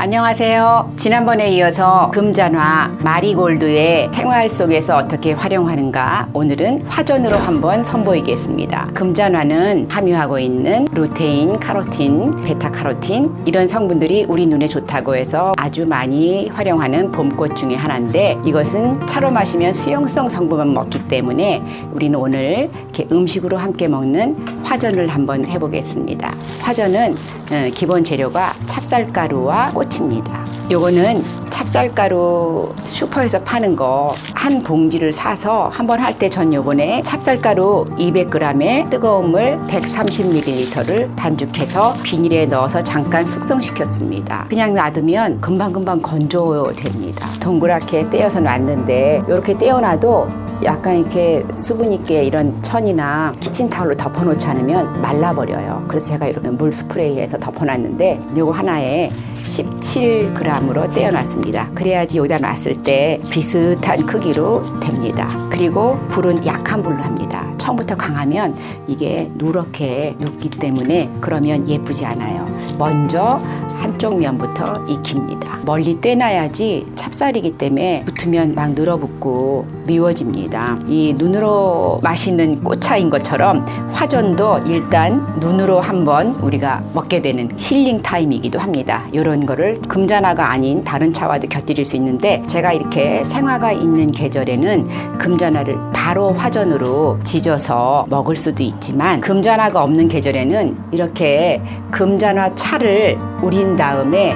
안녕하세요. 지난번에 이어서 금잔화 마리골드의 생활 속에서 어떻게 활용하는가 오늘은 화전으로 한번 선보이겠습니다. 금잔화는 함유하고 있는 루테인, 카로틴, 베타카로틴 이런 성분들이 우리 눈에 좋다고 해서 아주 많이 활용하는 봄꽃 중에 하나인데 이것은 차로 마시면 수용성 성분만 먹기 때문에 우리는 오늘 이렇게 음식으로 함께 먹는 화전을 한번 해보겠습니다. 화전은 어, 기본 재료가 찹쌀가루와 꽃 입니다. 요거는 찹쌀가루 슈퍼에서 파는 거 한 봉지를 사서 한 번 할 때 전 요번에 찹쌀가루 200g에 뜨거운 물 130ml를 반죽해서 비닐에 넣어서 잠깐 숙성시켰습니다. 그냥 놔두면 금방금방 건조됩니다. 동그랗게 떼어서 놨는데 이렇게 떼어놔도 약간 이렇게 수분 있게 이런 천이나 키친타올로 덮어놓지 않으면 말라버려요. 그래서 제가 이렇게 물 스프레이해서 덮어놨는데 요거 하나에 17g으로 떼어놨습니다. 그래야지 여기다 놨을 때 비슷한 크기로 됩니다. 그리고 불은 약한 불로 합니다. 처음부터 강하면 이게 누렇게 눕기 때문에 그러면 예쁘지 않아요. 먼저 한쪽 면부터 익힙니다. 멀리 떼놔야지 찹쌀이기 때문에 붙으면 막 늘어붙고 미워집니다. 이 눈으로 맛있는 꽃차인 것처럼 화전도 일단 눈으로 한번 우리가 먹게 되는 힐링 타임이기도 합니다. 이런 거를 금잔화가 아닌 다른 차와도 곁들일 수 있는데 제가 이렇게 생화가 있는 계절에는 금잔화를 바로 화전으로 지져서 먹을 수도 있지만 금잔화가 없는 계절에는 이렇게 금잔화 차를 우린 다음에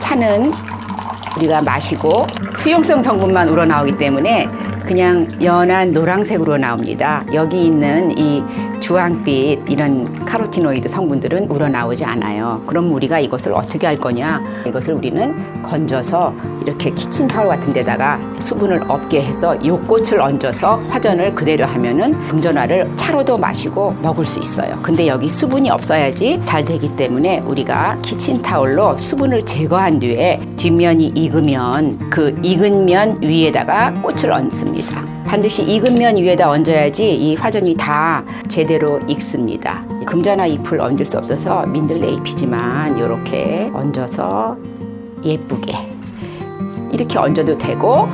차는 우리가 마시고 수용성 성분만 우러나오기 때문에 그냥 연한 노란색으로 나옵니다. 여기 있는 이 주황빛 이런 카로티노이드 성분들은 우러나오지 않아요. 그럼 우리가 이것을 어떻게 할 거냐? 이것을 우리는 건져서 이렇게 키친 타올 같은 데다가 수분을 없게 해서 요 꽃을 얹어서 화전을 그대로 하면은 금전화를 차로도 마시고 먹을 수 있어요. 근데 여기 수분이 없어야지 잘 되기 때문에 우리가 키친 타올로 수분을 제거한 뒤에 뒷면이 익으면 그 익은 면 위에다가 꽃을 얹습니다. 반드시 익은 면 위에다 얹어야지 이 화전이 다 제대로 익습니다. 금전화 잎을 얹을 수 없어서 민들레 잎이지만 이렇게 얹어서 예쁘게 이렇게 얹어도 되고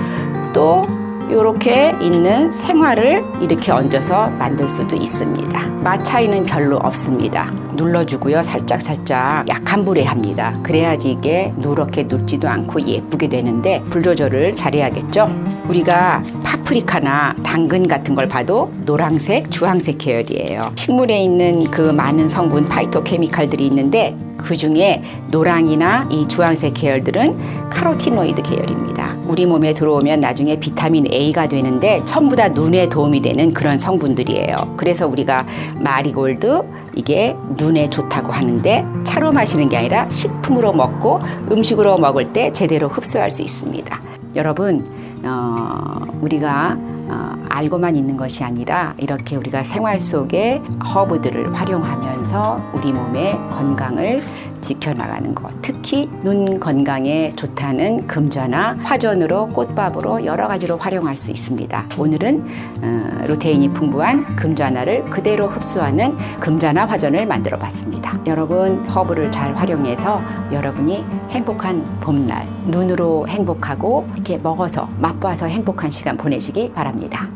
또 이렇게 있는 생화를 이렇게 얹어서 만들 수도 있습니다. 맛 차이는 별로 없습니다. 눌러주고요. 살짝 살짝 약한 불에 합니다. 그래야지 이게 누렇게 눕지도 않고 예쁘게 되는데 불 조절을 잘해야겠죠. 우리가 파프리카나 당근 같은 걸 봐도 노란색, 주황색 계열이에요. 식물에 있는 그 많은 성분 파이토케미칼들이 있는데 그 중에 노랑이나 이 주황색 계열들은 카로티노이드 계열입니다. 우리 몸에 들어오면 나중에 비타민 A가 되는데 전부 다 눈에 도움이 되는 그런 성분들이에요. 그래서 우리가 마리골드 이게 눈에 좋다고 하는데 차로 마시는 게 아니라 식품으로 먹고 음식으로 먹을 때 제대로 흡수할 수 있습니다. 여러분, 어, 우리가 어, 알고만 있는 것이 아니라 이렇게 우리가 생활 속에 허브들을 활용하면서 우리 몸의 건강을 지켜나가는 것. 특히 눈 건강에 좋다는 금전화, 화전으로 꽃밥으로 여러 가지로 활용할 수 있습니다. 오늘은 어, 루테인이 풍부한 금전화를 그대로 흡수하는 금전화 화전을 만들어 봤습니다. 여러분 허브를 잘 활용해서 여러분이 행복한 봄날 눈으로 행복하고 이렇게 먹어서 맛봐서 행복한 시간 보내시기 바랍니다.